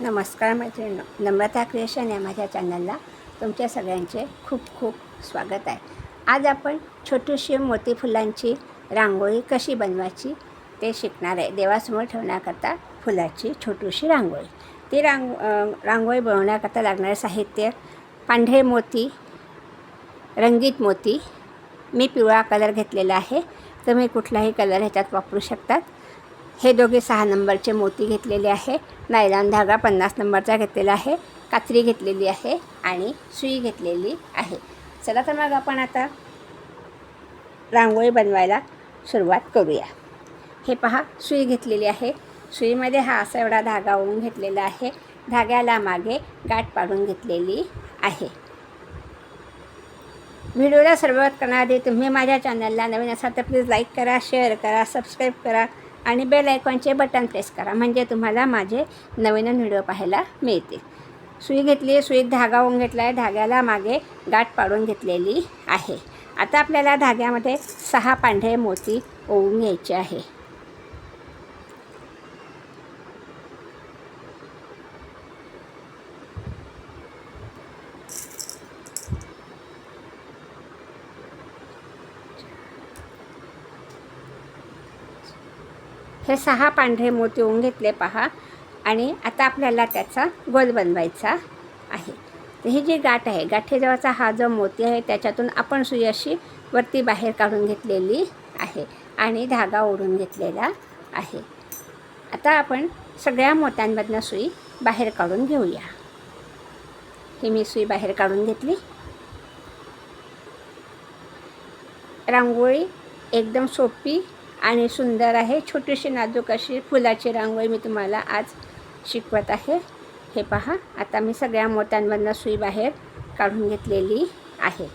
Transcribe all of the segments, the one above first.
नमस्कार मैत्रिणी नम्रता क्रिएशन या माझ्या चॅनलला तुमच्या सगळ्यांचे खूप खूप स्वागत आहे. आज आपण छोटीशी मोती फुलांची रांगोळी कशी बनवायची ते शिकणार आहे. देवासमोर ठेवण्याकरता फुलाची छोटीशी रांगोळी. ती रांग रांगोळी बनवण्याकरता लागणारे साहित्य पांढरे मोती रंगीत मोती मी पिवळा कलर घेतलेला आहे. तुम्ही कुठलाही कलर ह्याच्यात वापरू शकतात. हे दोघे सहा नंबरचे मोती घेतलेले आहे. नायलॉन धागा पन्नास नंबरचा घेतलेला आहे. कात्री घेतलेली आहे आणि सुई घेतलेली आहे. चला तर मग आपण आता रांगोळी बनवायला सुरुवात करूया. हे पहा सुई घेतलेली आहे. सुईमध्ये हा असा एवढा धागा ओळून घेतलेला आहे. धाग्याला मागे गाठ पाडून घेतलेली आहे. व्हिडिओला सुरुवात करण्याआधी तुम्ही माझ्या चॅनलला नवीन असाल तर प्लीज लाईक करा शेअर करा सबस्क्राईब करा. आणि बेल आयकॉनचे बटन प्रेस करा. म्हणजे तुम्हाला माझे नवीन व्हिडिओ पाहायला मिळतील. सुई घेतली आहे सुईत धागा होऊन घेतला आहे धाग्याला मागे गाठ पाडून घेतलेली आहे. आता आपल्याला धाग्यामध्ये सहा पांढरे मोती ओवून घ्यायचे आहे. हे सहा पांढरे मोती होऊन घेतले पहा. आणि आता आपल्याला त्याचा गोल बनवायचा आहे. तर ही जी गाठ आहे गाठेजवळचा हा जो मोती आहे त्याच्यातून आपण सुई अशी वरती बाहेर काढून घेतलेली आहे आणि धागा ओढून घेतलेला आहे. आता आपण सगळ्या मोत्यांमधनं सुई बाहेर काढून घेऊया. ही मी सुई बाहेर काढून घेतली. रांगोळी एकदम सोपी आणि सुंदर आहे. छोटीशी नाजूक अशी फुलाची रांगोळी मी तुम्हाला आज शिकवत आहे. हे पहा आता मी सगळ्या मोत्यांमधनं सुई बाहेर काढून घेतलेली आहे.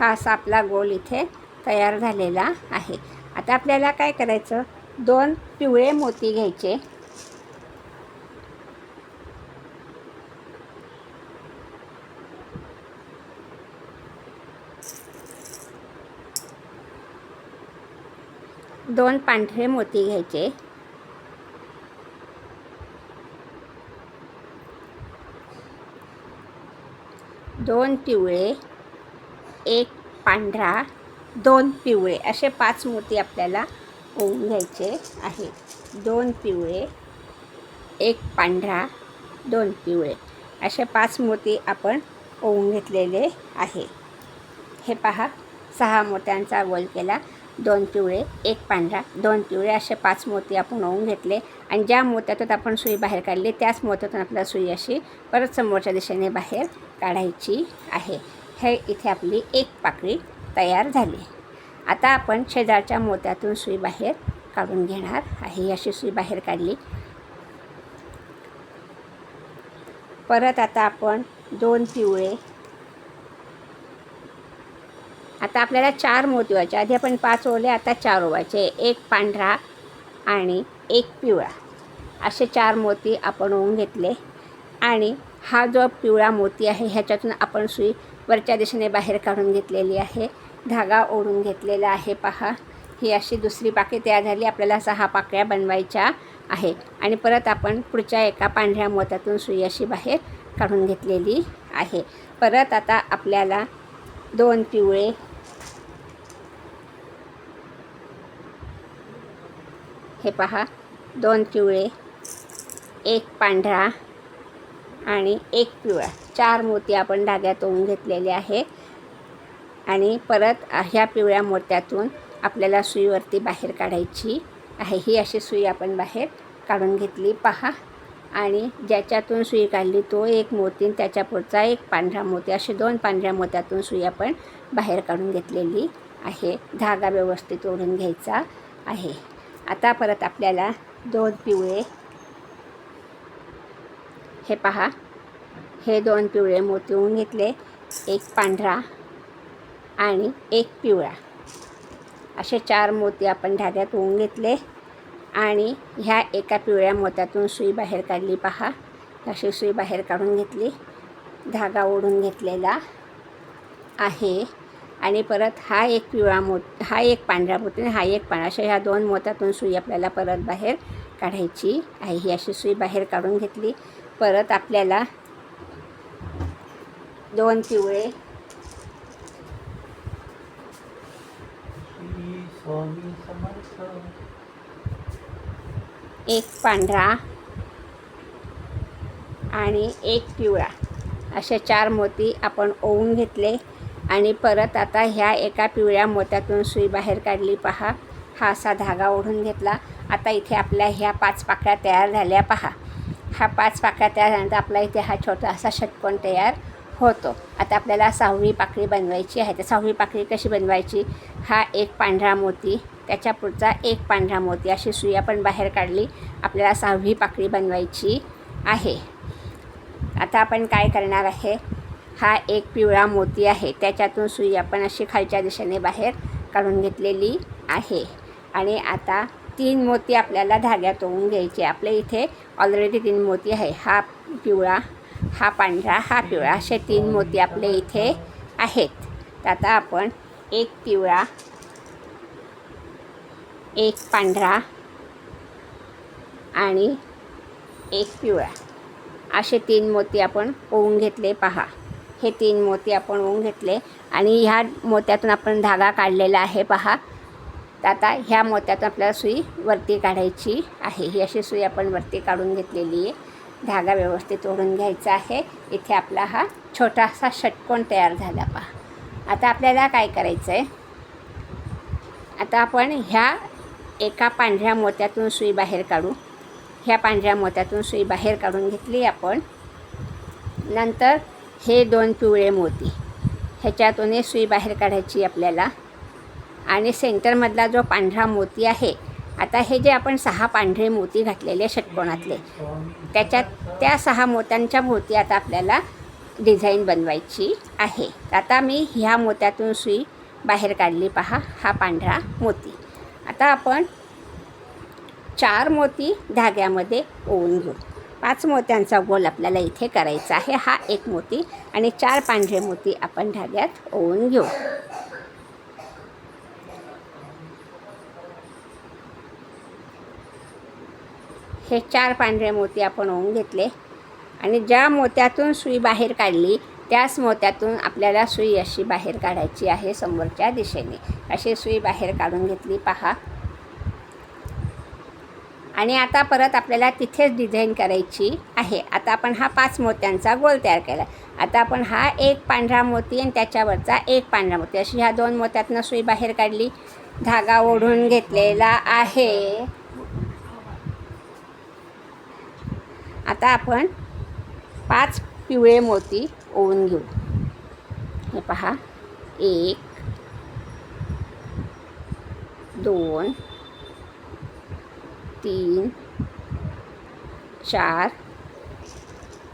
हा असा आपला गोल इथे तयार झालेला आहे. आता आपल्याला काय करायचं? दोन पिवळे मोती घ्यायचे. दोन पांढरे मोती घ्यायचे. दोन पिवळे एक पांढरा दोन पिवळे. असे पाच मोती आपल्याला ओवून घ्यायचे आहे दोन पिवळे एक पांढरा दोन पिवळे. असे पाच मोती आपण ओवून घेतलेले आहे हे पहा सहा मोत्यांचा गोल केला. दोन पिवळे एक पांढरा. दोन पिवळे असे पाच मोती आपण ओवून घेतले. आणि ज्या मोत्यातून आपण सुई बाहेर काढली त्याच मोत्यातून आपल्याला सुई अशी परत समोरच्या दिशेने बाहेर काढायची आहे. हे इथे आपली एक पाकळी तयार झाली. आता आपण शेजारच्या मोत्यातून सुई बाहेर काढून घेणार आहे. अशी सुई बाहेर काढली. परत आता आपण दोन पिवळे आता आपल्याला चार मोती व्हायचे. आधी आपण पाच ओले आता चार ओवायचे. एक पांढरा आणि एक पिवळा. असे चार मोती आपण ओवून घेतले. आणि हा जो पिवळा मोती आहे ह्याच्यातून आपण सुई वरच्या दिशेने बाहेर काढून घेतलेली आहे. धागा ओढून घेतलेला आहे पहा. ही अशी दुसरी पाकी तयार झाली. आपल्याला सहा पाकळ्या बनवायच्या आहे आणि परत आपण पुढच्या एका पांढऱ्या मोत्यातून सुई अशी बाहेर काढून घेतलेली आहे. परत आता आपल्याला दोन पिवळे. हे पहा दोन पिवळे एक पांढरा आणि एक पिवळा. चार मोती आपण धाग्यात ओवून घेतलेले आहे. आणि परत ह्या पिवळ्या मोत्यातून आपल्याला सुईवरती बाहेर काढायची आहे. ही अशी सुई आपण बाहेर काढून घेतली. पहा. आणि ज्याच्यातून सुई काढली तो एक मोती त्याच्या पुढचा एक पांढरा मोती. असे दोन पांढऱ्या मोत्यातून सुई आपण बाहेर काढून घेतलेली आहे. धागा व्यवस्थित ओढून घ्यायचा आहे. आता परत आपल्याला दोन पिवळे हे पहा. हे दोन पिवळे मोती होऊन घेतले. एक पांढरा आणि एक पिवळा. असे चार मोती आपण धाग्यात होऊन घेतले. आणि ह्या एका पिवळ्या मोत्यातून सुई बाहेर काढली पहा. अशी सुई बाहेर काढून घेतली. धागा ओढून घेतलेला आहे. आणि परत हा एक पिवळा मोत हा एक पांढरा मोती आणि हा एक पांढरा. अशा ह्या दोन मोत्यातून सुई आपल्याला परत बाहेर काढायची आहे. ही अशी सुई बाहेर काढून घेतली. परत आपल्याला दोन पिवळे स्वामी समर्थ. एक पांढरा आणि एक पिवळा. असे चार मोती आपण ओवून घेतले आणि परत आता ह्या एका पिवळ्या मोत्यातून सुई बाहेर काढली. पहा हा असा धागा ओढून घेतला. आता इथे आपल्या ह्या पाच पाकळ्या तयार झाल्या. पहा हा पाच पाकळ्या तयार झाल्यानंतर आपला इथे हा छोटा असा षटकोण तयार होतो. आता आपल्याला सहावी पाकळी बनवायची आहे. तर सहावी पाकळी कशी बनवायची? हा एक पांढरा मोती त्याच्या पुढचा एक पांढरा मोती. अशी सुई आपण बाहेर काढली. आपल्याला सहावी पाकळी बनवायची आहे. आता आपण काय करणार आहे? हा एक पिवळा मोती आहे. त्याच्यातून सुई आपण अशी खालच्या दिशेने बाहेर काढून घेतलेली आहे. आणि आता तीन मोती आपल्याला धाग्यात ओवून घ्यायचे. आपल्या इथे ऑलरेडी तीन मोती आहे. हा पिवळा हा पांढरा हा पिवळा. असे तीन मोती आपल्या इथे आहेत. तर आता आपण एक पिवळा एक पांढरा आणि एक पिवळा. असे तीन मोती आपण ओवून घेतले पहा. हे तीन मोती आपण ओवून घेतले आणि ह्या मोत्यातून आपण धागा काढलेला आहे पहा. तर आता ह्या मोत्यातून आपल्याला सुई वरती काढायची आहे. ही अशी सुई आपण वरती काढून घेतलेली आहे. धागा व्यवस्थित ओढून घ्यायचा आहे. इथे आपला हा छोटासा षटकोन तयार झाला पहा. आता आपल्याला काय करायचं आहे आता आपण ह्या एका पांढऱ्या मोत्यातून सुई बाहेर काढू. ह्या पांढऱ्या मोत्यातून सुई बाहेर काढून घेतली आपण. नंतर हे दोन पिवळे मोती. ह्याच्यातूनही सुई बाहेर काढायची आपल्याला. आणि सेंटरमधला जो पांढरा मोती आहे आता हे जे आपण सहा पांढरे मोती घातलेले षटकोणातले त्याच्यात त्या सहा मोत्यांच्या भोवती आता आपल्याला डिझाईन बनवायची आहे. आता मी ह्या मोत्यातून सुई बाहेर काढली पहा हा पांढरा मोती. आता आपण चार मोती धाग्यामध्ये ओवून घेऊ. पाच मोत्यांचा गोल आपल्याला इथे करायचा आहे. हा एक मोती आणि चार पांढरे मोती आपण धाग्यात ओवून घेऊ. हे चार पांढरे मोती आपण ओवून घेतले आणि ज्या मोत्यातून सुई बाहेर काढली त्याच मोत्यातून आपल्याला सुई अशी बाहेर काढायची आहे समोरच्या दिशेने. अशी सुई बाहेर काढून घेतली पहा. आणि आता परत आपल्याला तिथेच डिझाईन करायची आहे. आता आपण हा पाच मोत्यांचा गोल तयार केला. आता आपण हा एक पांढरा मोती आणि त्याच्यावरचा एक पांढरा मोती. अशी ह्या दोन मोत्यातनं सुई बाहेर काढली. धागा ओढून घेतलेला आहे. आता आपण पाच पिवळे मोती ओवून घेऊ. हे पहा. एक दोन तीन चार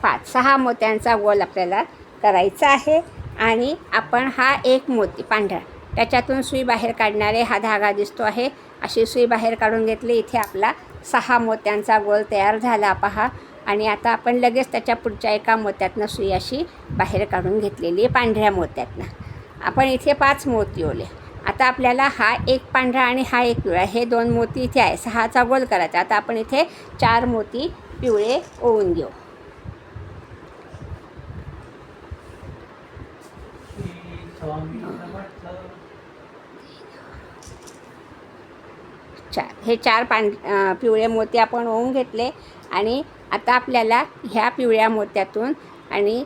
पाच. सहा मोत्यांचा गोल आपल्याला करायचा आहे. आणि आपण हा एक मोती पांढरा. त्याच्यातून सुई बाहेर काढणारे हा धागा दिसतो आहे. अशी सुई बाहेर काढून घेतली. इथे आपला सहा मोत्यांचा गोल तयार झाला. पहा. आणि आता आपण लगेच त्याच्या पुढच्या एका मोत्यातनं सुई अशी बाहेर काढून घेतलेली आहे पांढऱ्या मोत्यातनं. आपण इथे पाच मोती ओले. आता आपल्याला हा एक पांढरा आणि हा एक पिवळा हे दोन मोती इथे आहे. सहाचा गोल करायचा. आता आपण इथे चार मोती पिवळे ओवून घेऊ. चार. हे चार पांढ पिवळे मोती आपण ओवून घेतले आणि आता आपल्याला ह्या पिवळ्या मोत्यातून आणि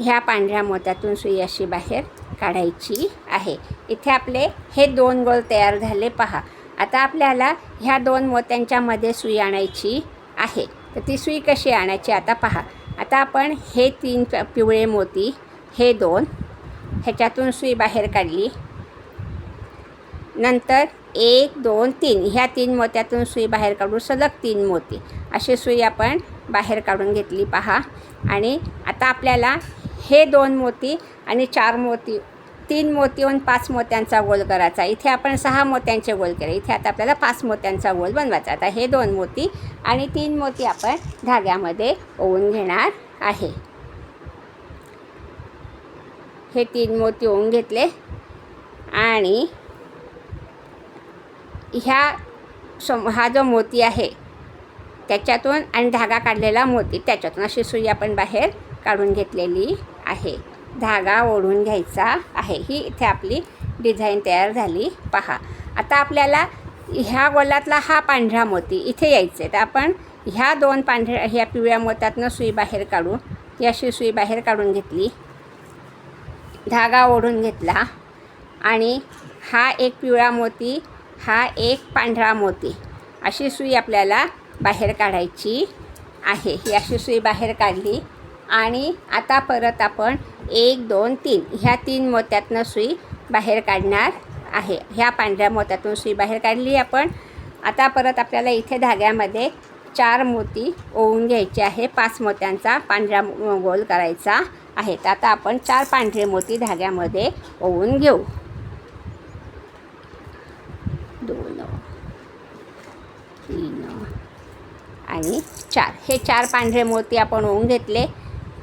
ह्या पांढऱ्या मोत्यातून सुई अशी बाहेर काढायची आहे. इथे आपले हे दोन गोल तयार झाले पहा. आता आपल्याला ह्या दोन मोत्यांच्या मध्ये सुई आणायची आहे. तर ती सुई कशी आणायची आता पहा. आता आपण हे तीन पिवळे मोती हे दोन ह्याच्यातून सुई बाहेर काढली. नंतर एक दोन तीन. ह्या तीन मोत्यातून सुई बाहेर काढू सलग तीन मोती. अशी सुई आपण बाहेर काढून घेतली पहा. आणि आता आपल्याला हे दोन मोती आणि चार मोती तीन मोती होऊन पाच मोत्यांचा गोल करायचा इथे आपण सहा मोत्यांचे गोल केले. इथे आता आपल्याला पाच मोत्यांचा गोल बनवायचा आता हे दोन मोती आणि तीन मोती आपण धाग्यामध्ये ओवून घेणार आहे. हे तीन मोती ओवून घेतले आणि ह्या सम हा जो मोती आहे त्याच्यातून आणि धागा काढलेला मोती त्याच्यातून अशी सुई आपण बाहेर काढून घेतलेली आहे. धागा ओढून घ्यायचा आहे. ही इथे आपली डिझाईन तयार झाली. पहा. आता आपल्याला ह्या गोलातला हा पांढरा मोती इथे यायचे तर आपण ह्या दोन पांढऱ्या ह्या पिवळ्या मोत्यातनं सुई बाहेर काढू. ही अशी सुई बाहेर काढून घेतली. धागा ओढून घेतला. आणि हा एक पिवळा मोती हा एक पांढरा मोती. अशी सुई आपल्याला बाहेर काढायची आहे. ही अशी सुई बाहेर काढली आणि आता परत आपण एक दोन तीन ह्या तीन मोत्यातनं सुई बाहेर काढणार आहे. ह्या पांढऱ्या मोत्यातून सुई बाहेर काढली आपण. आता परत आपल्याला इथे धाग्यामध्ये चार मोती ओवून घ्यायचे आहे. पाच मोत्यांचा पांढरा गोल करायचा आहे. तर आता आपण चार पांढरे मोती धाग्यामध्ये ओवून घेऊ दोन तीन आणि चार. हे चार पांढरे मोती आपण ओवून घेतले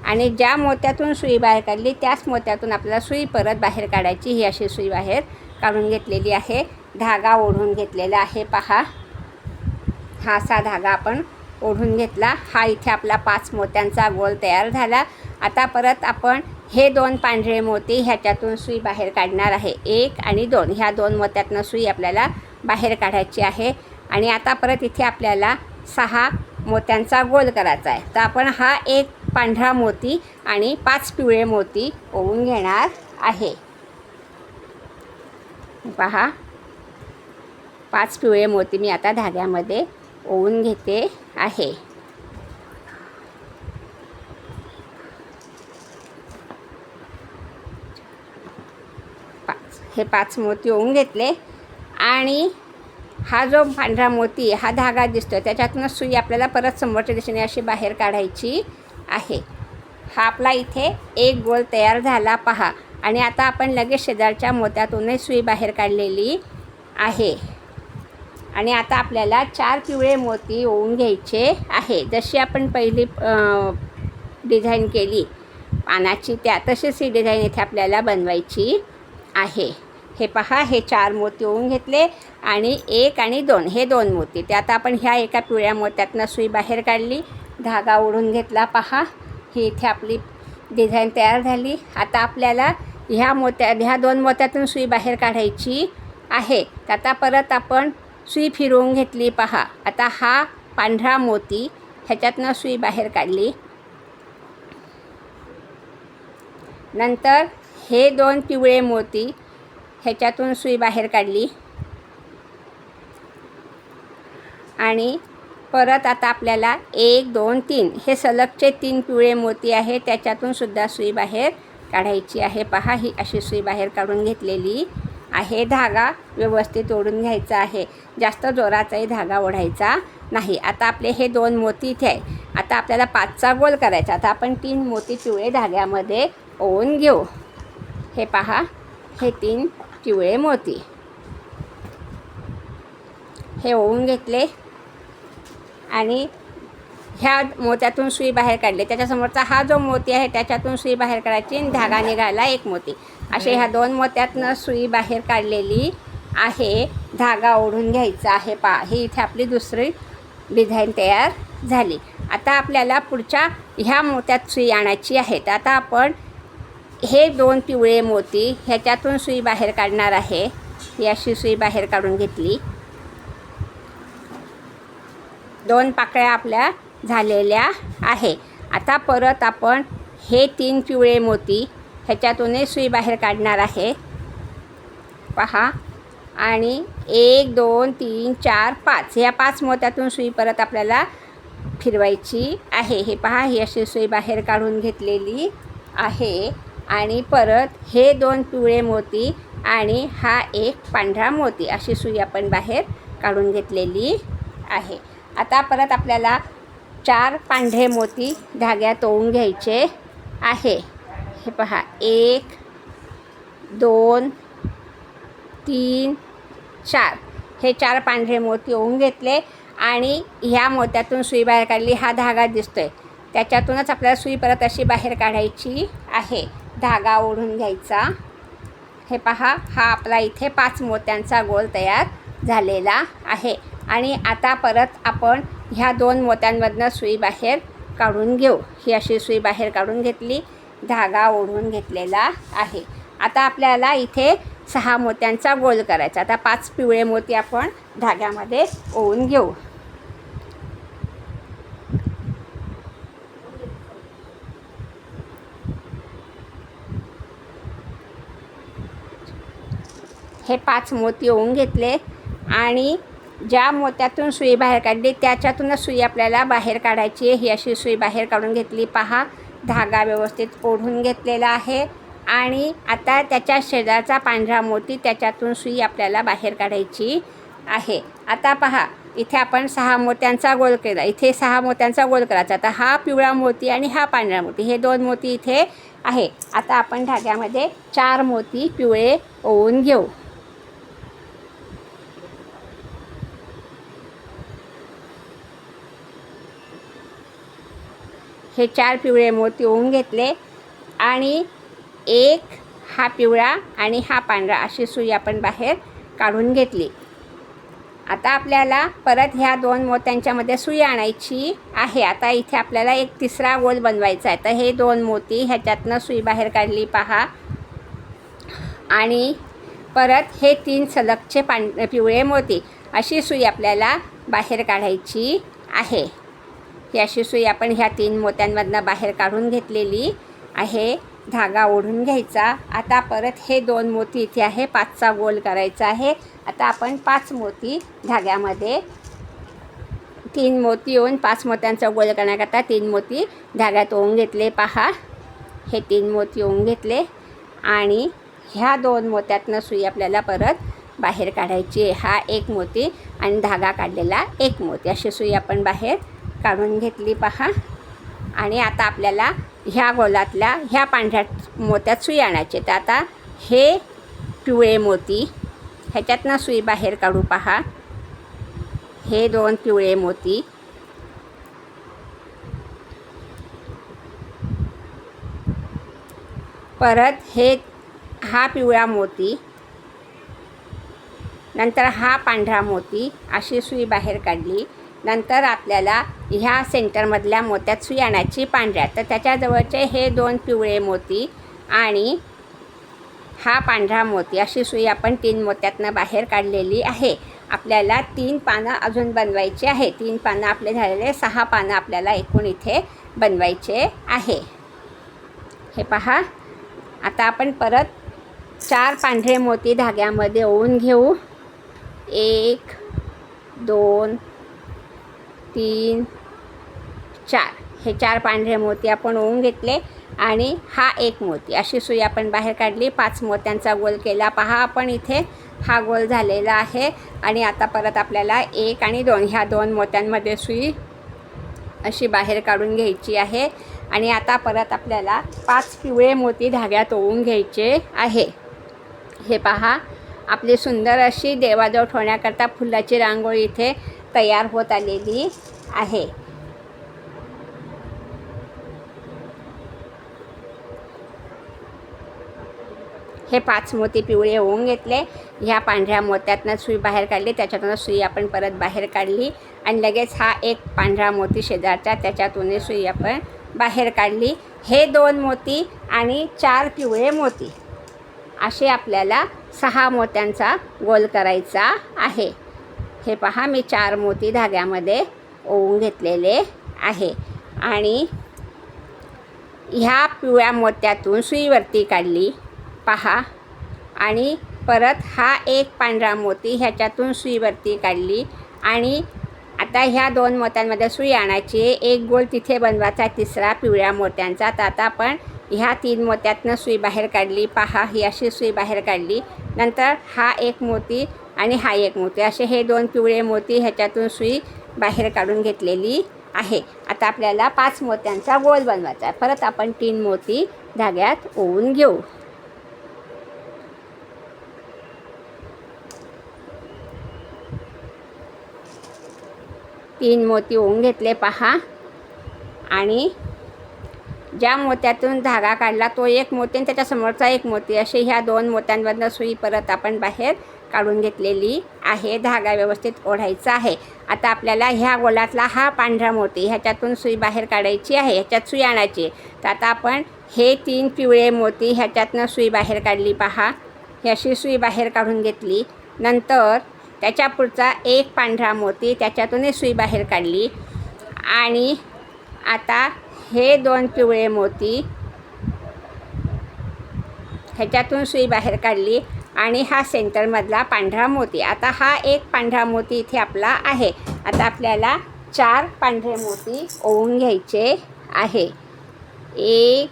आणि ज्या मोत्यातून सुई बाहेर काढली त्याच मोत्यातून आपल्याला सुई परत बाहेर काढायची ही अशी सुई बाहेर काढून घेतलेली आहे. धागा ओढून घेतलेला आहे पहा. हा असा धागा आपण ओढून घेतला. हा इथे आपला पाच मोत्यांचा गोल तयार झाला. आता परत आपण हे दोन पांढरे मोती ह्याच्यातून सुई बाहेर काढणार आहे. एक आणि दोन. ह्या दोन मोत्यातनं सुई आपल्याला बाहेर काढायची आहे. आणि आता परत इथे आपल्याला सहा मोत्यांचा गोल करायचा आहे. तर आपण हा एक पांढरा मोती आणि पाच पिवळे मोती ओवून घेणार आहे. पहा. पाच पिवळे मोती मी आता धाग्यामध्ये ओवून घेते आहे. पाच. हे पाच मोती ओवून घेतले आणि हा जो पांढरा मोती हा धागा दिसतो त्याच्यातूनच सुई आपल्याला परत समोरच्या दिशेने अशी बाहेर काढायची आहे. हा आपला इथे एक गोल तयार झाला. पहा. आणि आता आपण लगेच शेजारच्या मोत्यातूनही सुई बाहेर काढलेली आहे. आणि आता आपल्याला चार पिवळे मोती ओवून घ्यायचे आहे. जशी आपण पहिली डिझाईन केली पानाची त्या तशीच ही डिझाईन इथे आपल्याला बनवायची आहे. हे पहा हे चार मोती होऊन घेतले आणि एक आणि दोन हे दोन मोती. ते आता आपण ह्या एका पिवळ्या मोत्यातनं सुई बाहेर काढली. धागा ओढून घेतला पहा. ही इथे आपली डिझाईन तयार झाली. आता आपल्याला ह्या मोत्या ह्या दोन मोत्यातून सुई बाहेर काढायची आहे. तर आता परत आपण सुई फिरवून घेतली पहा. आता हा पांढरा मोती ह्याच्यातनं सुई बाहेर काढली. नंतर हे दोन पिवळे मोती ह्याच्यातून सुई बाहेर काढली. आणि परत आता आपल्याला एक दोन तीन. हे सलगचे तीन पिवळे मोती आहे त्याच्यातून सुद्धा सुई बाहेर काढायची आहे. पहा ही अशी सुई बाहेर काढून घेतलेली आहे. धागा व्यवस्थित ओढून घ्यायचा आहे. जास्त जोराचाही धागा ओढायचा नाही. आता आपले हे दोन मोती इथे आहे आता आपल्याला पाचचा गोल करायचा. आता आपण तीन मोती पिवळे धाग्यामध्ये ओवून घेऊ. हे पहा हे तीन पिवळे मोती हे ओवून घेतले. आणि ह्या मोत्यातून सुई बाहेर काढली. त्याच्यासमोरचा हा जो मोती आहे त्याच्यातून सुई बाहेर काढायची आणि धागा निघाला एक मोती. असे ह्या दोन मोत्यातनं सुई बाहेर काढलेली आहे. धागा ओढून घ्यायचा आहे पा. ही इथे आपली दुसरी डिझाईन तयार झाली. आता आपल्याला पुढच्या ह्या मोत्यात सुई आणायची आहे. तर आता आपण हे दोन पिवळे मोती ह्याच्यातून सुई बाहेर काढणार आहे. ही अशी सुई बाहेर काढून घेतली. दोन पाकळ्या आपल्या झालेल्या आहे. आता परत आपण हे तीन पिवळे मोती ह्याच्यातूनही सुई बाहेर काढणार आहे. पहा. आणि एक दोन तीन चार पाच. ह्या पाच मोत्यातून सुई परत आपल्याला फिरवायची आहे. हे पहा ही अशी सुई बाहेर काढून घेतलेली आहे. आणि परत हे दोन पिवळे मोती आणि हा एक पांढरा मोती अशी सुई आपण बाहेर काढून घेतलेली आहे. आता परत आपल्याला चार पांढरे मोती धाग्यात ओवून घ्यायचे आहे. हे पहा एक दोन तीन चार. हे चार पांढरे मोती ओवून घेतले आणि ह्या मोत्यातून सुई बाहेर काढली. हा धागा दिसतोय. त्याच्यातूनच आपल्याला सुई परत अशी बाहेर काढायची आहे. धागा ओढून घ्यायचा. हे पहा हा आपला इथे पाच मोत्यांचा गोल तयार झालेला आहे. आणि आता परत आपण ह्या दोन मोत्यांमधनं सुई बाहेर काढून घेऊ. ही अशी सुई बाहेर काढून घेतली धागा ओढून घेतलेला आहे. आता आपल्याला इथे सहा मोत्यांचा गोल करायचा. आता पाच पिवळे मोती आपण धाग्यामध्ये ओवून घेऊ. हे पाच मोती होऊन घेतले आणि ज्या मोत्यातून सुई बाहेर काढली त्याच्यातूनच सुई आपल्याला बाहेर काढायची आहे. ही अशी सुई बाहेर काढून घेतली. पहा धागा व्यवस्थित ओढून घेतलेला आहे आणि आता त्याच्या शेजारचा पांढरा मोती त्याच्यातून सुई आपल्याला बाहेर काढायची आहे. आता पहा इथे आपण सहा मोत्यांचा गोल केला. इथे सहा मोत्यांचा गोल करायचा. आता हा पिवळा मोती आणि हा पांढरा मोती हे दोन मोती इथे आहे. आता आपण धाग्यामध्ये चार मोती पिवळे ओवून घेऊ. हे चार पिवळे मोती होऊन घेतले आणि एक हा पिवळा आणि हा पांढरा अशी सुई आपण बाहेर काढून घेतली. आता आपल्याला परत ह्या दोन मोत्यांच्यामध्ये सुई आणायची आहे. आता इथे आपल्याला एक तिसरा गोल बनवायचा आहे. तर हे दोन मोती ह्याच्यातनं सुई बाहेर काढली पहा. आणि परत हे तीन सलगचे पां पिवळे मोती अशी सुई आपल्याला बाहेर काढायची आहे. ही अशी सुई आपण ह्या तीन मोत्यांमधनं बाहेर काढून घेतलेली आहे. धागा ओढून घ्यायचा. आता परत हे दोन मोती इथे आहे. पाचचा गोल करायचा आहे. आता आपण पाच मोती धाग्यामध्ये तीन मोती येऊन पाच मोत्यांचा गोल करण्याकरता तीन मोती धाग्यात ओवून घेतले. पहा हे तीन मोती ओवून घेतले आणि ह्या दोन मोत्यातनं सुई आपल्याला परत बाहेर काढायची आहे. हा एक मोती आणि धागा काढलेला एक मोती. अशी सुई आपण बाहेर काढून घेतली पहा. आणि आता आपल्याला ह्या गोलातल्या ह्या पांढऱ्या मोत्यात सुई आणायचे तर आता हे पिवळे मोती ह्याच्यातनं सुई बाहेर काढू पहा. हे दोन पिवळे मोती. परत हे हा पिवळा मोती. नंतर हा पांढरा मोती. अशी सुई बाहेर काढली. नंतर आपल्याला ह्या सेंटरमधल्या मोत्यात सुई आणायची पांढऱ्या. तर त्याच्याजवळचे हे दोन पिवळे मोती आणि हा पांढरा मोती अशी सुई आपण तीन मोत्यातनं बाहेर काढलेली आहे. आपल्याला तीन पानं अजून बनवायची आहे तीन पानं आपले झालेले सहा पानं आपल्याला एकूण इथे बनवायचे आहे. हे पहा. आता आपण परत चार पांढरे मोती धाग्यामध्ये ओवून घेऊ. एक दोन तीन चार. हे चार पांढरे मोती आपण ओवून घेतले आणि हा एक मोती. अशी सुई आपण बाहेर काढली. पाच मोत्यांचा गोल केला. पहा आपण इथे हा गोल झालेला आहे. आणि आता परत आपल्याला एक आणि दोन. ह्या दोन मोत्यांमध्ये सुई अशी बाहेर काढून घ्यायची आहे. आणि आता परत आपल्याला पाच पिवळे मोती धाग्यात ओवून घ्यायचे आहे. हे पहा आपली सुंदर अशी देवाजवळ ठेवण्याकरता फुलाची रांगोळी इथे तयार होत आलेली आहे. हे पाच मोती पिवळे होऊन घेतले. ह्या पांढऱ्या मोत्यातनं सुई बाहेर काढली. त्याच्यातून सुई आपण परत बाहेर काढली. आणि लगेच हा एक पांढरा मोती शेजारचा त्याच्यातून सुई आपण बाहेर काढली. हे दोन मोती आणि चार पिवळे मोती. असे आपल्याला सहा मोत्यांचा गोल करायचा आहे. हे पहा मी चार मोती धाग्यामध्ये ओवून घेतलेले आहे. आणि ह्या पिवळ्या मोत्यातून सुईवरती काढली पहा. आणि परत हा एक पांढरा मोती ह्याच्यातून सुईवरती काढली. आणि आता ह्या दोन मोत्यांमध्ये सुई आणायची एक गोल तिथे बनवायचा तिसरा पिवळ्या मोत्यांचा. तर आता आपण ह्या तीन मोत्यातनं सुई बाहेर काढली पहा ही अशी सुई बाहेर काढली. नंतर हा एक मोती आणि हा एक मोती. असे हे दोन पिवळे मोती ह्याच्यातून सुई बाहेर काढून घेतलेली आहे. आता आपल्याला पाच मोत्यांचा गोल बनवायचा आहे. परत आपण तीन मोती धाग्यात ओवून घेऊ. तीन मोती ओवून घेतले पहा. आणि ज्या मोत्यातून धागा काढला तो एक मोती आणि त्याच्यासमोरचा एक मोती. असे ह्या दोन मोत्यांमधनं सुई परत आपण बाहेर काढून घेतलेली आहे. धागा व्यवस्थित ओढायचा आहे. आता आपल्याला ह्या गोलातला हा पांढरा मोती ह्याच्यातून सुई बाहेर काढायची आहे ह्याच्यात सुई आणायची. तर आता आपण हे तीन पिवळे मोती ह्याच्यातनं सुई बाहेर काढली पहा. ही अशी सुई बाहेर काढून घेतली. नंतर त्याच्या पुढचा एक पांढरा मोती त्याच्यातूनही सुई बाहेर काढली. आणि आता हे दोन पिवळे मोती ह्याच्यातून सुई बाहेर काढली. आणि हा सेंटरमधला पांढरा मोती. आता हा एक पांढरा मोती इथे आपला आहे. आता आपल्याला चार पांढरे मोती ओवून घ्यायचे आहे. एक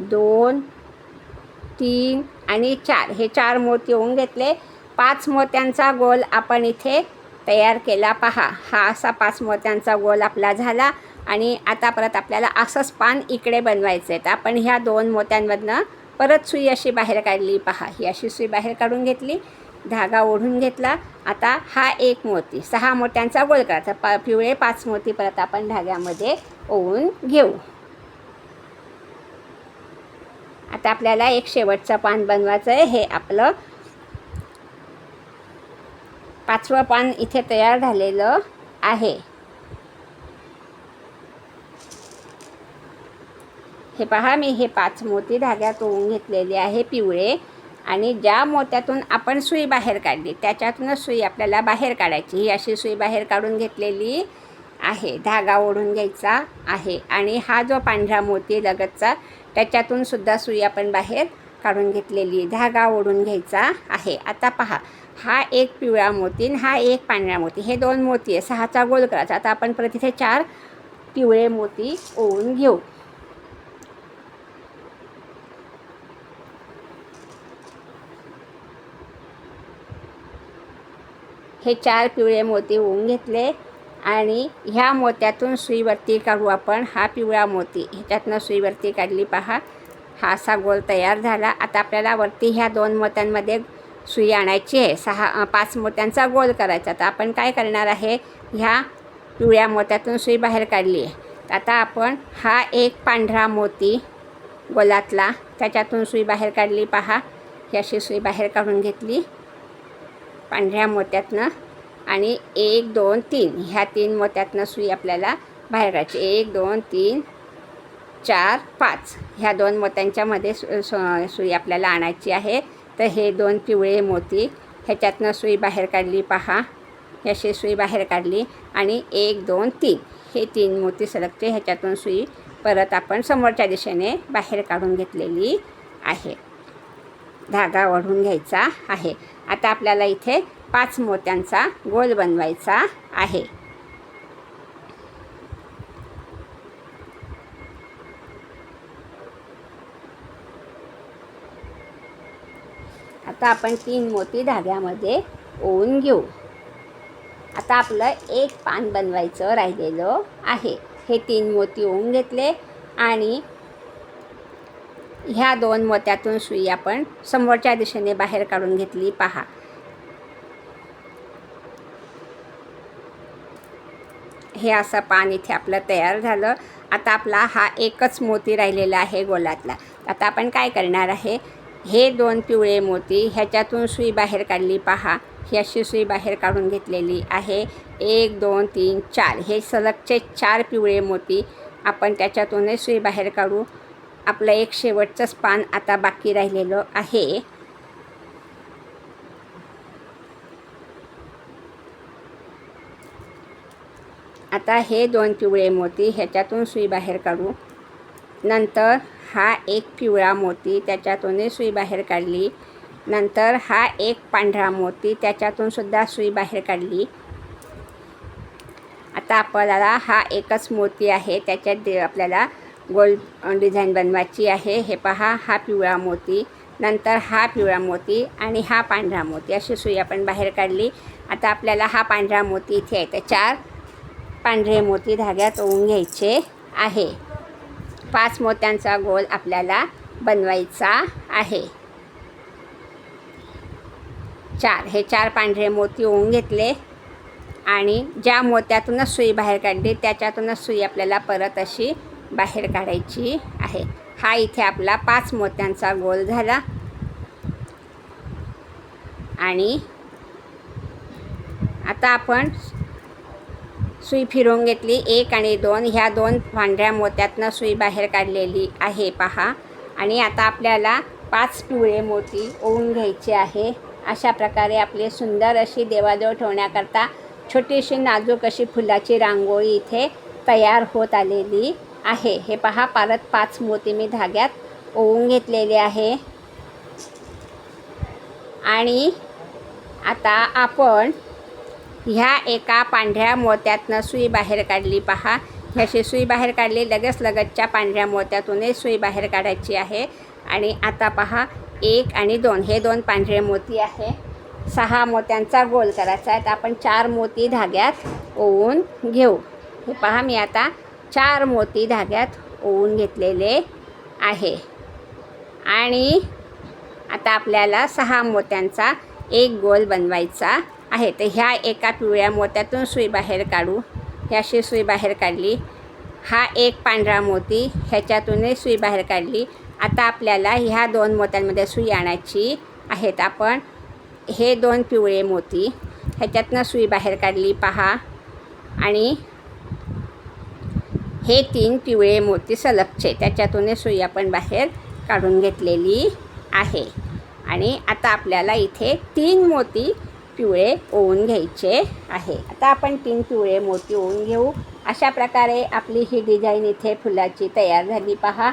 दोन तीन आणि चार. हे चार मोती ओवून घेतले. पाच मोत्यांचा गोल आपण इथे तयार केला पहा. हा असा पाच मोत्यांचा गोल आपला झाला आणि आता परत आपल्याला असंच पान इकडे बनवायचं आहे तर आपण ह्या दोन मोत्यांमधनं परत सुई अशी बाहेर काढली पहा ही अशी सुई बाहेर काढून घेतली धागा ओढून घेतला. आता हा एक मोती सहा मोत्यांचा गोल करायचा पा पिवळे पाच मोती परत आपण धाग्यामध्ये ओवून घेऊ. आता आपल्याला एक शेवटचं पान बनवायचं आहे. हे आपलं पाचवं पान इथे तयार झालेलं आहे. हे पहा मी हे पाच मोती धाग्यात ओवून घेतलेले आहे पिवळे. आणि ज्या मोत्यातून आपण सुई बाहेर काढली त्याच्यातूनच सुई आपल्याला बाहेर काढायची. ही अशी सुई बाहेर काढून घेतलेली आहे. धागा ओढून घ्यायचा आहे. आणि हा जो पांढरा मोती लगतचा त्याच्यातून सुद्धा सुई आपण बाहेर काढून घेतलेली धागा ओढून घ्यायचा आहे. आता पहा हा एक पिवळा मोती हा एक पांढरा मोती. हे दोन मोती आहे. सहाचा गोल करायचा. आता आपण परत इथे चार पिवळे मोती ओवून घेऊ. हे चार पिवळे मोती होऊन घेतले आणि ह्या मोत्यातून सुईवरती काढू आपण हा पिवळा मोती. ह्याच्यातनं सुईवरती काढली पहा. हा असा गोल तयार झाला. आता आपल्याला वरती ह्या दोन मोत्यांमध्ये सुई आणायची आहे. सहा पाच मोत्यांचा गोल करायचा. तर आपण काय करणार आहे? ह्या पिवळ्या मोत्यातून सुई बाहेर काढली आहे. आता आपण हा एक पांढरा मोती गोलातला त्याच्यातून सुई बाहेर काढली पहा. ही अशी सुई बाहेर काढून घेतली. पांढऱ्या मोत्यातनं आणि एक दोन तीन. ह्या तीन मोत्यातनं सुई आपल्याला बाहेर काढायची. एक दोन तीन चार पाच. ह्या दोन मोत्यांच्यामध्ये सु सुई आपल्याला आणायची आहे. तर हे दोन पिवळे मोती ह्याच्यातनं सुई बाहेर काढली पहा. ही अशी सुई बाहेर काढली आणि एक दोन तीन. हे तीन मोती सरकते ह्याच्यातून सुई परत आपण समोरच्या दिशेने बाहेर काढून घेतलेली आहे. धागा ओढून घ्यायचा आहे. आता आपल्याला इथे पाच मोत्यांचा गोल बनवायचा आहे. आता आपण तीन मोती धाग्यामध्ये ओवून घेऊ. आता आपलं एक पान बनवायचं राहिलेलं आहे. हे तीन मोती ओवून घेतले आणि ह्या दोन मोत्यातून सुई आपण समोरच्या दिशेने बाहेर काढून घेतली. पहा. हे असं पान इथे आपलं तयार झालं. आता आपला हा एकच मोती राहिलेला आहे गोलातला. आता आपण काय करणार आहे? हे दोन पिवळे मोती ह्याच्यातून सुई बाहेर काढली. पहा. ही अशी सुई बाहेर काढून घेतलेली आहे. एक दोन तीन चार. हे सलगचे चार पिवळे मोती आपण त्याच्यातूनही सुई बाहेर काढू. आपलं एक शेवटचंच पान आता बाकी राहिलेलं आहे. आता हे दोन पिवळे मोती ह्याच्यातून सुई बाहेर काढू. नंतर हा एक पिवळा मोती त्याच्यातूनही सुई बाहेर काढली. नंतर हा एक पांढरा मोती त्याच्यातून सुद्धा सुई बाहेर काढली. आता आपल्याला हा एकच मोती आहे त्याच्यात दे आपल्याला गोल डिझाईन बनवायची आहे. हे पहा हा पिवळा मोती नंतर हा पिवळा मोती आणि हा पांढरा मोती. अशी सुई आपण बाहेर काढली. आता आपल्याला हा पांढरा मोती इथे आहे. तर चार पांढरे मोती धाग्यात ओवून घ्यायचे आहे. पाच मोत्यांचा गोल आपल्याला बनवायचा आहे. चार हे चार पांढरे मोती ओवून घेतले. आणि ज्या मोत्यातूनच सुई बाहेर काढली त्याच्यातूनच सुई आपल्याला परत अशी बाहेर काढायची आहे. हा इथे आपला पाच मोत्यांचा गोल झाला. आणि आता आपण सुई फिरवून घेतली. एक आणि दोन ह्या दोन पांढऱ्या मोत्यातनं सुई बाहेर काढलेली आहे पहा. आणि आता आपल्याला पाच पिवळे मोती ओवून घ्यायचे आहे. अशा प्रकारे आपली सुंदर अशी देवादेव ठेवण्याकरता छोटीशी नाजूक अशी फुलाची रांगोळी इथे तयार होत आलेली आहे. हे पहा परत पाच मोती मी धाग्यात ओवून घेतलेले आहे. आणि आता आपण ह्या एका पांढऱ्या मोत्यातनं सुई बाहेर काढली. पहा ह्याशी सुई बाहेर काढली लगेच लगतच्या पांढऱ्या मोत्यातूनही सुई बाहेर काढायची आहे. आणि आता पहा एक आणि दोन हे दोन पांढरे मोती आहे. सहा मोत्यांचा गोल करायचा आहे. तर आपण चार मोती धाग्यात ओवून घेऊ. हे पहा मी आता चार मोती धाग्यात ओवून घेतलेले आहे. आणि आता आपल्याला सहा मोत्यांचा एक गोल बनवायचा आहे. तर ह्या एका पिवळ्या मोत्यातून सुई बाहेर काढू. ह्याशी सुई बाहेर काढली. हा एक पांढरा मोती ह्याच्यातूनही सुई बाहेर काढली. आता आपल्याला ह्या दोन मोत्यांमध्ये सुई आणायची आहेत. आपण हे दोन पिवळे मोती ह्याच्यातनं सुई बाहेर काढली. पहा. आणि हे तीन पिवळे मोती सलगचे त्याच्यातून सुई आपण बाहेर काढून घेतलेली आहे. आणि आता आपल्याला इथे तीन मोती पिवळे ओवून घ्यायचे आहे. आता आपण तीन पिवळे मोती ओवून घेऊ. अशा प्रकारे आपली ही डिझाईन इथे फुलाची तयार झाली. पहा.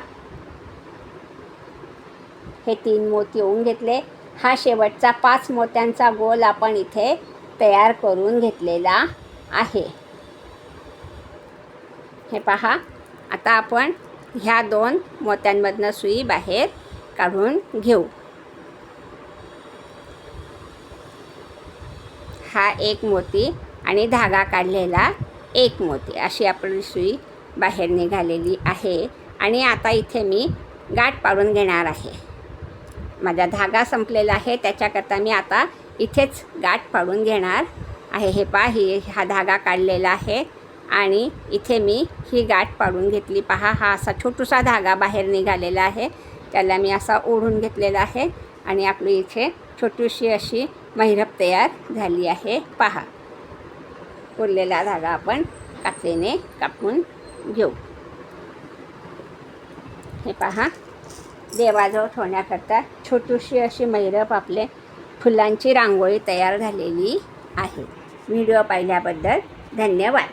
हे तीन मोती ओवून घेतले. हा शेवटचा पाच मोत्यांचा गोल आपण इथे तयार करून घेतलेला आहे. हे पहा. आता आपण ह्या दोन मोत्यांमधनं सुई बाहेर काढून घेऊ. हा एक मोती आणि धागा काढलेला एक मोती. अशी आपली सुई बाहेर निघालेली आहे. आणि आता इथे मी गाठ पाडून घेणार आहे. माझा धागा संपलेला आहे. त्याच्याकरता मी आता इथेच गाठ पाडून घेणार आहे. हे पा ही हा धागा काढलेला आहे. आणि इथे मी ही गाठ पाडून घेतली. पहा हा असा छोटूसा धागा बाहेर निघालेला आहे. त्याला मी असा ओढून घेतलेला आहे आणि आपली इथे छोटीशी अशी महिरप तयार झाली आहे. पहा उरलेला धागा आपण कात्रीने कापून घेऊ. हे पहा देवाजवळ ठेवण्याकरता छोटीशी अशी मैरप आपले फुलांची रांगोळी तयार झालेली आहे. व्हिडिओ पाहिल्याबद्दल धन्यवाद.